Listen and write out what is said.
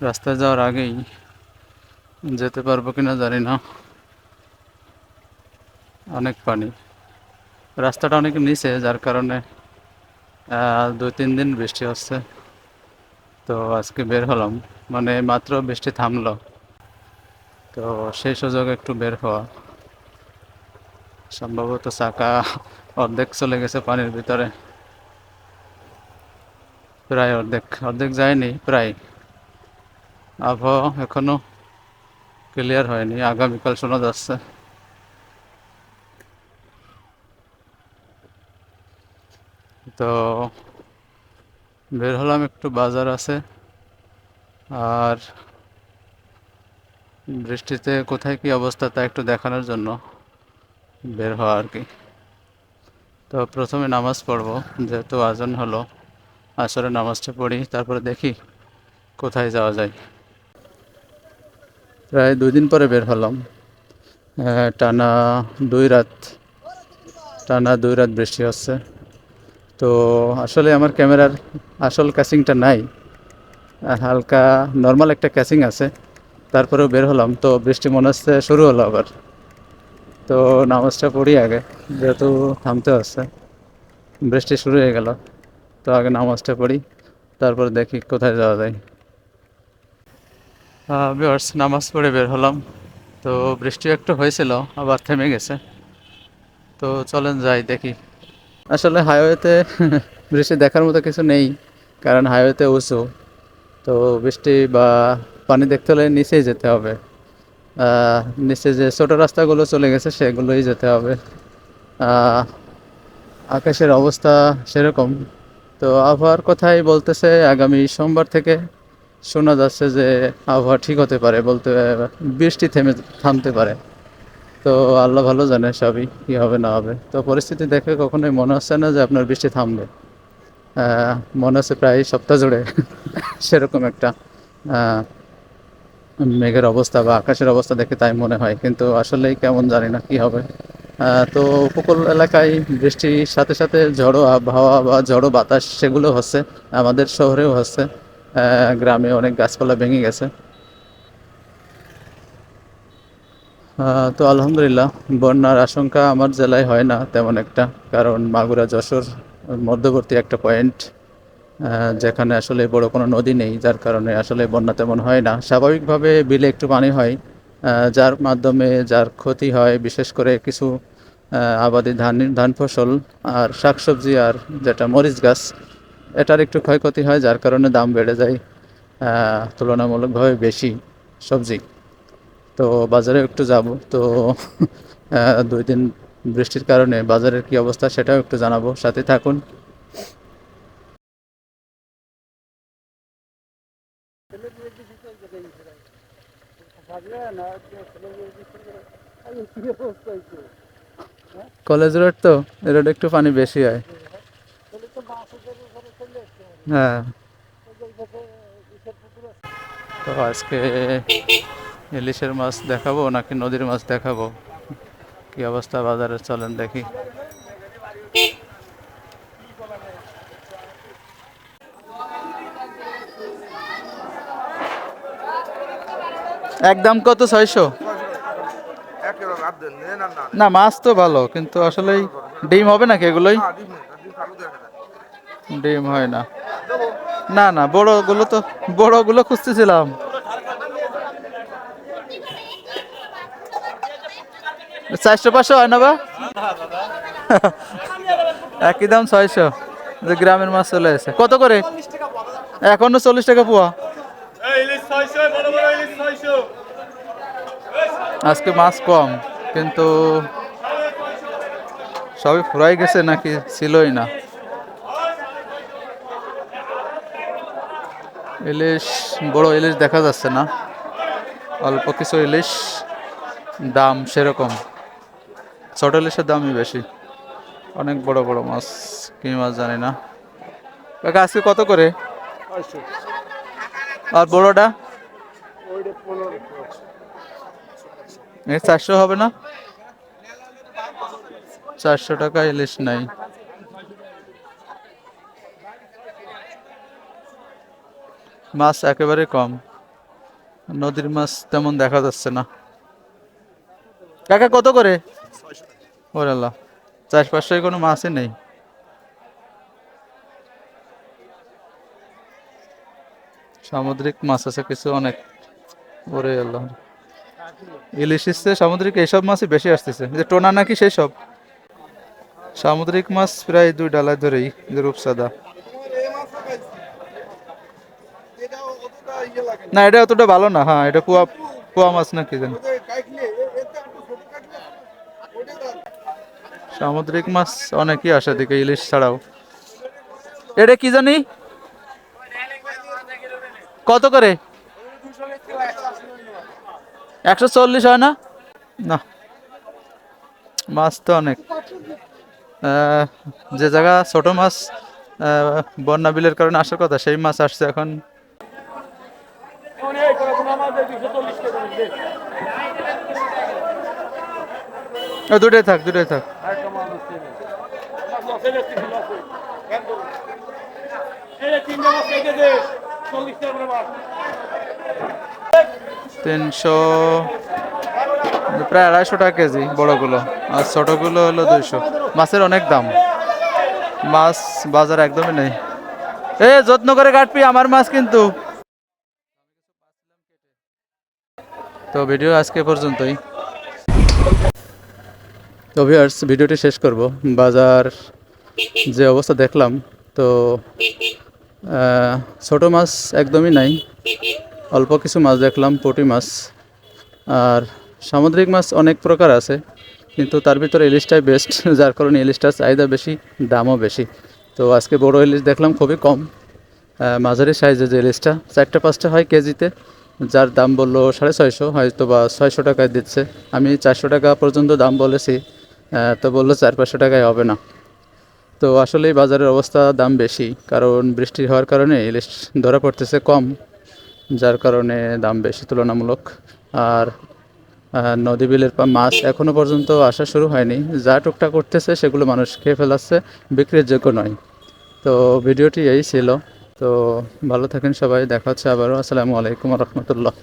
রাস্তায় যাওয়ার আগেই যেতে পারব কিনা জানি না। অনেক পানি। রাস্তাটা অনেক নিচে, যার কারণে দুই তিন দিন বৃষ্টি হচ্ছে। তো আজকে বের হলাম। মানে মাত্র বৃষ্টি থামলো। তো সেই সুযোগে একটু বের হওয়া। সম্ভবত চাকা অর্ধেক চলে গেছে পানির ভিতরে। প্রায় অর্ধেক। অর্ধেক যায়নি, প্রায়। আবহাওয়া এখনও ক্লিয়ার হয়নি আগামীকাল শোনা যাচ্ছে। তো বের হলাম একটু, বাজার আছে। আর বৃষ্টিতে কোথায় কি অবস্থা তা একটু দেখানোর জন্য বের হওয়া আর কি। তো প্রথমে নামাজ পড়ব, যেহেতু আজান হলো। আসরে নামাজটা পড়ি, তারপরে দেখি কোথায় যাওয়া যায়। প্রায় দুই দিন পরে বের হলাম। টানা দুই রাত, টানা দুই রাত বৃষ্টি হচ্ছে। তো আসলে আমার ক্যামেরার আসল ক্যাচিংটা নাই। হালকা নর্মাল একটা ক্যাচিং আছে। তারপরেও বের হলাম। তো বৃষ্টি মনে হচ্ছে শুরু হলো আবার। তো নামাজটা পড়ি আগে, যেহেতু থামতে হচ্ছে। বৃষ্টি শুরু হয়ে গেল। তো আগে নামাজটা পড়ি, তারপর দেখি কোথায় যাওয়া যায়। ভিউয়ার্স নামাজ পড়ে বের হলাম। তো বৃষ্টি একটু হয়েছিল, আবার থেমে গেছে। তো চলেন যাই, দেখি। আসলে হাইওয়েতে বৃষ্টি দেখার মতো কিছু নেই, কারণ হাইওয়েতে উঁচু। তো বৃষ্টি বা পানি দেখতে হলে নিচেই যেতে হবে। নিচে যে ছোট রাস্তাগুলো চলে গেছে, সেগুলোই যেতে হবে। আকাশের অবস্থা সেরকম। তো আবহাওয়ার কথাই বলতেছে, আগামী সোমবার থেকে শোনা যাচ্ছে যে আবহাওয়া ঠিক হতে পারে বলতে বৃষ্টি থেমে, থামতে পারে। তো আল্লাহ ভালো জানে সবই, কী হবে না হবে। তো পরিস্থিতি দেখে কখনোই মনে হচ্ছে না যে আপনার বৃষ্টি থামবে। মনে হচ্ছে প্রায় সপ্তাহ জুড়ে সেরকম একটা মেঘের অবস্থা বা আকাশের অবস্থা দেখে তাই মনে হয়। কিন্তু আসলেই কেমন জানি না কি হবে। তো উপকূল এলাকায় বৃষ্টির সাথে সাথে ঝড়ো আবহাওয়া বা ঝড়ো বাতাস সেগুলো হচ্ছে, আমাদের শহরেও হচ্ছে। গ্রামে অনেক গাছপালা ভেঙে গেছে। তো আলহামদুলিল্লাহ, বন্যার আশঙ্কা আমার জেলায় হয় না তেমন একটা, কারণ মাগুরা, যশোর, মধ্যবর্তী একটা পয়েন্ট যেখানে আসলে বড় কোনো নদী নেই, যার কারণে আসলে বন্যা তেমন হয় না। স্বাভাবিকভাবে বিলে একটু পানি হয় যার মাধ্যমে যার ক্ষতি হয়, বিশেষ করে কিছু আবাদি ধান ধান ফসল আর শাকসবজি আর যেটা মরিচ গাছ এটার একটু ক্ষয়ক্ষতি হয়, যার কারণে দাম বেড়ে যায় তুলনামূলকভাবে বেশি সবজি। তো বাজারে একটু যাব, তো দুই দিন বৃষ্টির কারণে বাজারের কি অবস্থা সেটাও একটু জানাব, সাথে থাকুন। কলেজ রোড তো রোডে একটু পানি বেশি হয়। হ্যাঁ। তো আজকে ইলিশের মাছ দেখাবো নাকি নদীর মাছ দেখাবো? কি অবস্থা বাজারে চলেন দেখি। একদম কত ছয়শো? না মাছ তো ভালো কিন্তু আসলেই ডিম হবে নাকি এগুলোই। ডিম হয় না। না না, বড়গুলো তো, বড়গুলো খুঁজতেছিলাম। চারশো, পাঁচশো হয় না বা? একই দাম ছয়শো, যে গ্রামের মাছ চলে এসে। কত করে? এখনও চল্লিশ টাকা পোয়া। আজকে মাছ কম, কিন্তু সবই ফুরাই গেছে নাকি, ছিলই না। ইলিশ, বড় ইলিশ দেখা যাচ্ছে না। অল্প কিছু ইলিশ, দাম সেরকম। ছোট ইলিশের দামই বেশি। অনেক বড় বড় মাছ, কি মাছ জানি না। কাকা, আজকে কত করে? আর বড়টা? চারশো হবে না? চারশো টাকা ইলিশ নাই। মাছ একেবারে কম। নদীর মাছ তেমন দেখা যাচ্ছে না। কাকা, কত করে? ওরে আল্লাহ চার পাঁচশোয় কোনো মাছই নেই। সামুদ্রিক মাছ আছে কিছু অনেক। ওরে আল্লাহ। ইলিশ এসছে সামুদ্রিক এইসব মাছই বেশি আসতেছে। যে টোনা নাকি সেই সব। সামুদ্রিক মাছ প্রায় দুই ডালায় ধরেই রূপসাদা না, এটা অতটা ভালো না হ্যাঁ এটা কুয়া কুয়া মাছ না কি জানি। সামুদ্রিক মাছ অনেকই আসে দিকে ইলিশ ছাড়াও। এটা কি জানি? কত করে? একশো চল্লিশ হয় না? না। মাছ তো অনেক। যে জায়গা ছোট মাছ বন্যা বিলের কারণে আসার কথা, সেই মাছ আসছে এখন। দুটোই থাক দুটোই থাক। তিনশো, প্রায় আড়াইশো টাকা কেজি বড়গুলো। আর ছোটগুলো হলো দুইশো। মাছের অনেক দাম। মাছ বাজার একদমই নেই। এ, যত্ন করে কাটবি, আমার মাছ কিন্তু। তো ভিডিও আজকে পর্যন্তই। তো ভিডিওটি শেষ করব। বাজার যে অবস্থা দেখলাম, তো ছোট মাছ একদমই নাই। অল্প কিছু মাছ দেখলাম, পুঁটি মাছ। আর সামুদ্রিক মাছ অনেক প্রকার আছে, কিন্তু তার ভিতরে ইলিশটাই বেস্ট যার কারণে ইলিশটার চাহিদা বেশি, দামও বেশি। তো আজকে বড় ইলিশ দেখলাম, খুবই কম। মাঝারি সাইজের যে ইলিশটা, চারটে পাঁচটা হয় কেজিতে। যার দাম বলল সাড়ে ছয়শো হয়তো বা ছয়শো টাকায় দিচ্ছে। আমি চারশো টাকা পর্যন্ত দাম বলেছি। তো বলল চার পাঁচশো টাকায় হবে না। তো আসলেই বাজারের অবস্থা দাম বেশি, কারণ বৃষ্টি হওয়ার কারণে ইলিশ ধরা পড়তেছে কম, যার কারণে দাম বেশি তুলনামূলক। আর নদী বিলের মাছ এখনও পর্যন্ত আসা শুরু হয়নি। যা টুকটাক করতেছে সেগুলো মানুষ খেয়ে ফেলাচ্ছে, বিক্রির যোগ্য নয়। তো ভিডিওটি এই ছিল। তো ভালো থাকেন সবাই, দেখা হচ্ছে আবারও। আসসালামু আলাইকুম রহমতুল্লাহ।